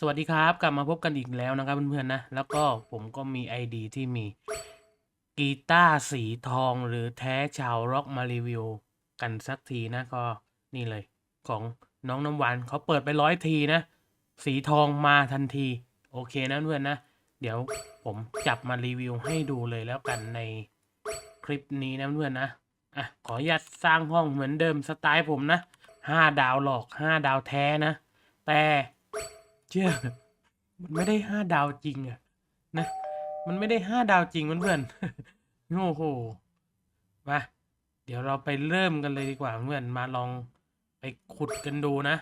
สวัสดีครับ กลับมาพบกันอีกแล้วนะครับเพื่อนๆนะ แล้วก็ผมก็มี ID ที่มีกีตาร์สีทองหรือแท้ชาวร็อกมารีวิวกันสักทีนะก็นี่เลยของน้องน้ำหวานเขาเปิดไปร้อยทีนะ สีทองมาทันที โอเคนะเพื่อนนะ เดี๋ยวผมจับมารีวิวให้ดูเลยแล้วกันในคลิปนี้นะเพื่อนนะอะขออนุญาตสร้างห้องเหมือนเดิมสไตล์ผมนะห้าดาวหลอกห้าดาวแท้นะ แต่ เชื่อมันไม่ได้ห้าดาวจริงอะนะ มันไม่ได้ห้าดาวจริงเพื่อนๆโอ้โหมาเดี๋ยวเราไปเริ่มกันเลยดีกว่าเพื่อนมาลองไปขุดกันดูนะ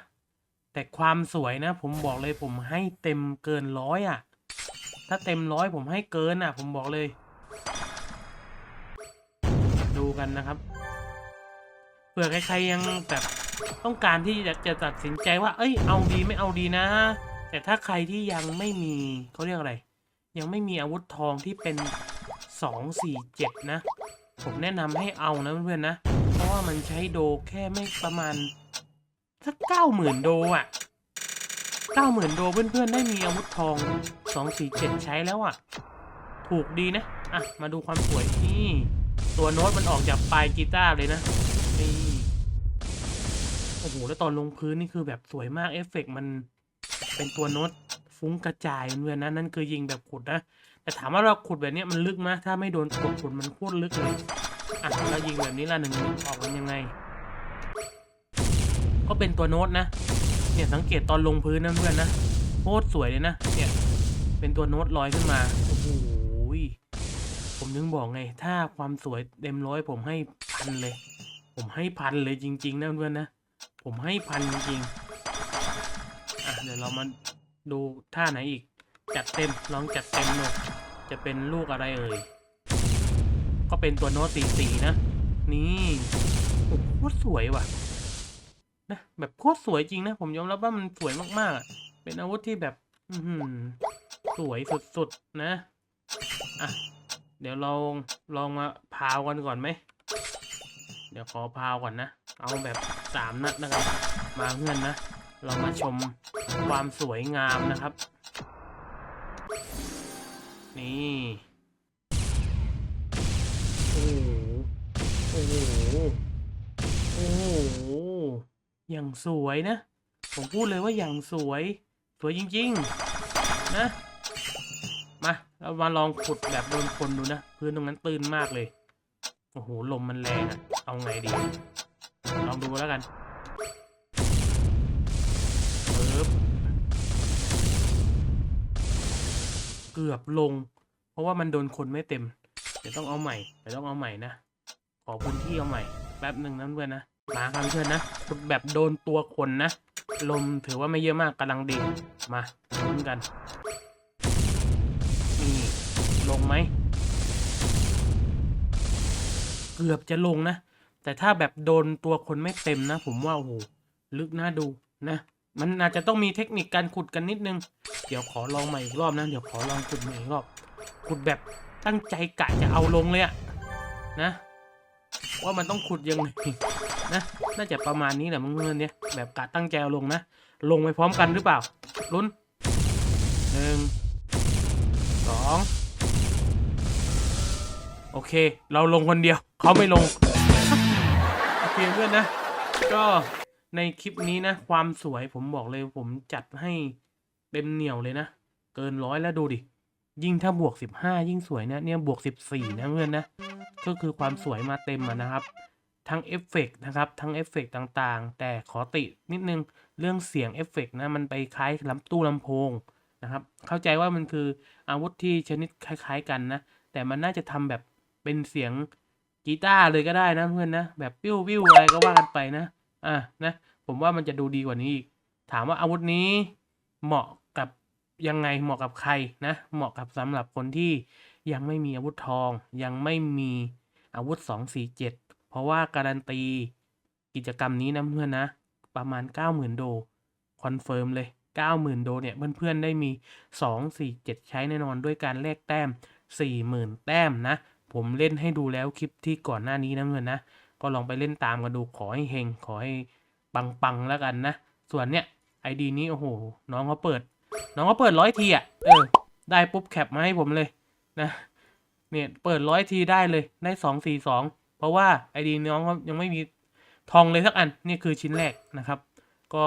แต่ความสวยนะ ผมบอกเลยผมให้เต็มเกินร้อยอะถ้าเต็มร้อยผมให้เกินอะผมบอกเลย ดูกันนะครับเผื่อใครๆยังแบบต้องการที่จะจะตัดสินใจว่า เอ้ยเอาดีไม่เอาดีนะ แต่ถ้าใครที่ยังไม่มีเขาเรียกอะไร ยังไม่มีอาวุธทองที่เป็นสองสี่เจ็ดนะ ผมแนะนำให้เอานะเพื่อนๆนะ เพราะว่ามันใช้โดแค่ไม่ประมาณสักเก้าหมื่นโดอะเก้าหมื่นโดเพื่อนๆได้มีอาวุธทองสองสี่เจ็ดใช้แล้วอะ ถูกดีนะ อะ มาดูความสวยนี่ตัวโน้ตมันออกจากปลายกีตาร์เลยนะนี่โอ้โห แล้วตอนลงพื้นนี่คือแบบสวยมาก เอฟเฟกต์มัน เป็นตัวโน้ตฟุ้งกระจายเพื่อนนะนั่นคือยิงแบบขุดนะ แต่ถามว่าเราขุดแบบนี้มันลึกไหมถ้าไม่โดนกดขุดมันโคตรลึกเลยอะเรายิงแบบนี้ละหนึ่งหนึ่งออกมันยังไง ก็เป็นตัวโน้ตนะเนี่ยสังเกตตอนลงพื้นนะเพื่อนนะโคตรสวยเลยนะเนี่ยเป็นตัวโน้ตลอยขึ้นมาโอ้โหผมนึงบอกไง ถ้าความสวยเต็มร้อยผมให้พันเลย ผมให้พันเลยจริง ๆนะเพื่อนนะผมให้พันจริงๆ อะเดี๋ยวเรามาดูท่าไหนอีก จัดเต็มลองจัดเต็มเลยจะเป็นลูกอะไรเอ่ย ก็เป็นตัวโน้ตสีสีนะ นี่โอ้โคตรสวยว่ะนะแบบโคตรสวยจริงนะ ผมยอมรับว่ามันสวยมากๆ เป็นอาวุธที่แบบ อืสวยสุดๆนะ อะ เดี๋ยวลองลองมาพาวกันก่อนไหม เดี๋ยวขอพาวก่อนนะ เอาแบบสามนัดนะครับ มาเพื่อนนะ เรามาชม ความสวยงามนะครับ นี่โอ้โหโอ้โหโอ้โหอย่างสวยนะ ผมพูดเลยว่าอย่างสวย สวยจริง ๆ นะ มาเรามาลองขุดแบบโดนคนดูนะ พื้นตรงนั้นตื้นมากเลย โอ้โห ลมมันแรงอะเอาไงดี ลองดูแล้วกัน เกือบลง เพราะว่ามันโดนคนไม่เต็ม เดี๋ยวต้องเอาใหม่เดี๋ยวต้องเอาใหม่นะ ขอพื้นที่เอาใหม่ แป๊บหนึ่งนะเพื่อนนะมาครับเพื่อนนะแบบโดนตัวคนนะ ลมถือว่าไม่เยอะมากกำลังดี มาลุ้นกัน นี่ลงไหม เกือบจะลงนะ แต่ถ้าแบบโดนตัวคนไม่เต็มนะ ผมว่าโอ้โหลึกน่าดูนะ มันอาจจะต้องมีเทคนิคการขุดกันนิดนึง เดี๋ยวขอลองใหม่อีกรอบนะ เดี๋ยวขอลองขุดใหม่อีกรอบ ขุดแบบตั้งใจกะจะเอาลงเลยอะนะ ว่ามันต้องขุดยังไงนะ น่าจะประมาณนี้แหละมึงเพื่อนเนี่ยแบบกะตั้งใจเอาลงนะ ลงไปพร้อมกันหรือเปล่า ลุ้นหนึ่งสองโอเค เราลงคนเดียว เขาไม่ลง โอเคเพื่อนนะ ก็ ในคลิปนี้นะ ความสวยผมบอกเลยผมจัดให้เต็มเหนียวเลยนะ เกินร้อยแล้วดูดิ ยิ่งถ้าบวกสิบห้ายิ่งสวยนะ เนี่ยบวกสิบสี่นะเพื่อนนะ ก็คือความสวยมาเต็มอะนะครับ ทั้งเอฟเฟกต์นะครับ ทั้งเอฟเฟกต์ต่างๆ แต่ขอตินิดนึงเรื่องเสียงเอฟเฟกต์นะ มันไปคล้ายลำตู้ลำโพงนะครับ เข้าใจว่ามันคืออาวุธที่ชนิดคล้าย ๆ กันนะ แต่มันน่าจะทำแบบเป็นเสียงกีตาร์เลยก็ได้นะเพื่อนนะ แบบปิ้วปิ้วอะไรก็ว่ากันไปนะ อะนะ ผมว่ามันจะดูดีกว่านี้อีก ถามว่าอาวุธนี้เหมาะกับยังไงเหมาะกับใครนะ เหมาะกับสำหรับคนที่ยังไม่มีอาวุธทอง ยังไม่มีอาวุธ 247 เพราะว่าการันตีกิจกรรมนี้นะเพื่อนนะ ประมาณ 90,000 โดคอนเฟิร์มเลย 90,000 โดเนี่ยเพื่อนๆได้มี 2 4 7 ใช้แน่นอนด้วยการแลกแต้ม 40,000 แต้มนะ ผมเล่นให้ดูแล้วคลิปที่ก่อนหน้านี้นะเพื่อนนะ ก็ลองไปเล่นตามกันดูขอให้เฮงขอให้ ปังๆแล้วกันนะ ส่วนเนี้ยไอดีนี้โอ้โห น้องเขาเปิด น้องก็เปิดร้อยทีอะเออ ได้ปุ๊บแคปมาให้ผมเลยนะเนี่ยเปิดร้อยทีได้เลยได้สองสี่สองเพราะว่าไอดีน้องเขายังไม่มีทองเลยสักอันนี่คือชิ้นแรกนะครับ ก็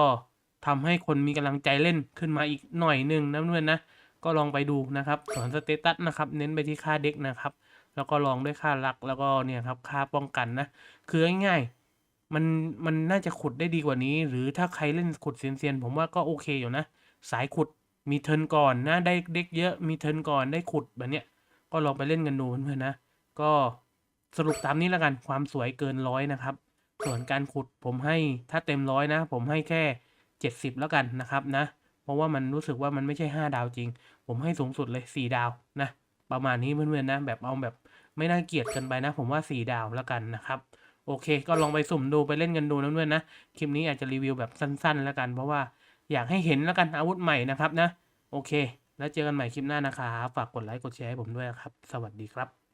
ทำให้คนมีกำลังใจเล่นขึ้นมาอีกหน่อยหนึ่งนะเพื่อนนะก็ลองไปดูนะครับส่วนสเตตัสนะครับ เน้นไปที่ค่าเด็กนะครับ แล้วก็ลองด้วยค่ารักแล้วก็เนี่ยครับค่าป้องกันนะ คือง่าย มันมันน่าจะขุดได้ดีกว่านี้ หรือถ้าใครเล่นขุดเซียนๆผมว่าก็โอเคอยู่นะ สายขุดมีเทิร์นก่อนนะได้เด็กเยอะมีเทิร์นก่อนได้ขุดแบบเนี้ยก็ลองไปเล่นกันดูเพื่อนๆนะ ก็สรุปตามนี้แล้วกันความสวยเกินร้อยนะครับ ส่วนการขุดผมให้ถ้าเต็มร้อยนะ ผมให้แค่เจ็ดสิบแล้วกันนะครับนะ เพราะว่ามันรู้สึกว่ามันไม่ใช่ห้าดาวจริง ผมให้สูงสุดเลยสี่ดาวนะ ประมาณนี้เพื่อนๆนะ แบบเอาแบบไม่น่าเกลียดเกันไปนะ ผมว่าสี่ดาวแล้วกันนะครับ โอเค ก็ลองไปสุ่มดูไปเล่นกันดูนะเพื่อนนะ คลิปนี้อาจจะรีวิวแบบสั้นๆ แล้วกัน เพราะว่าอยากให้เห็นแล้วกันอาวุธใหม่นะครับนะ โอเค แล้วเจอกันใหม่คลิปหน้านะครับ ฝากกดไลค์กดแชร์ให้ผมด้วยนะครับ สวัสดีครับ